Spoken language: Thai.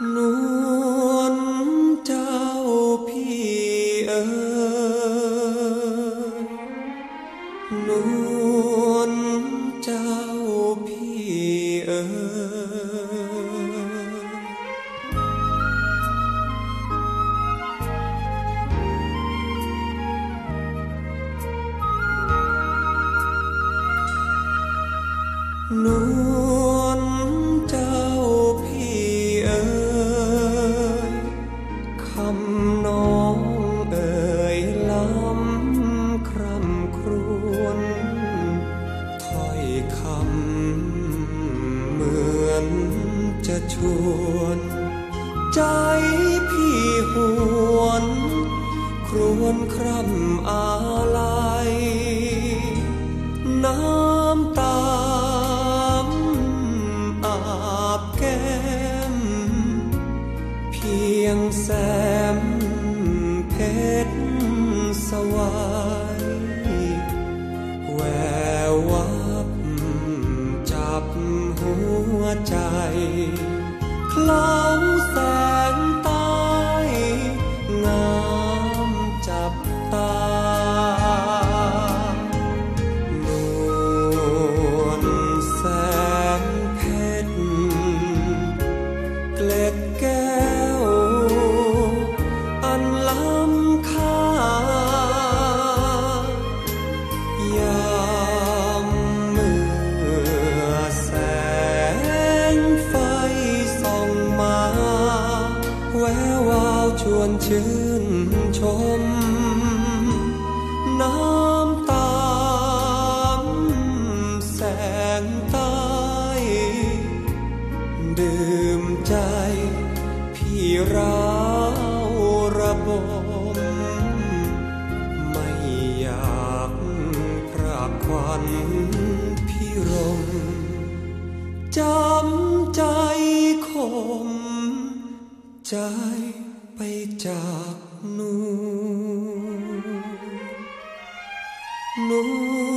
นวลเจ้าพี่เอ๋ยนวลเจ้าพี่เอ๋ยนวล จะชวน ใจพี่หวน ครวนคร่ำอาลัยน้ำตามอาบแก้ม เพียงแสมเพชรสว่ายาวชวนชื่นชม น้ำตามแสงใต้ดื่มใจพี่ร้าวระบม ไม่อยากพรากควันพี่รมจำใจคมใจ จากนูนู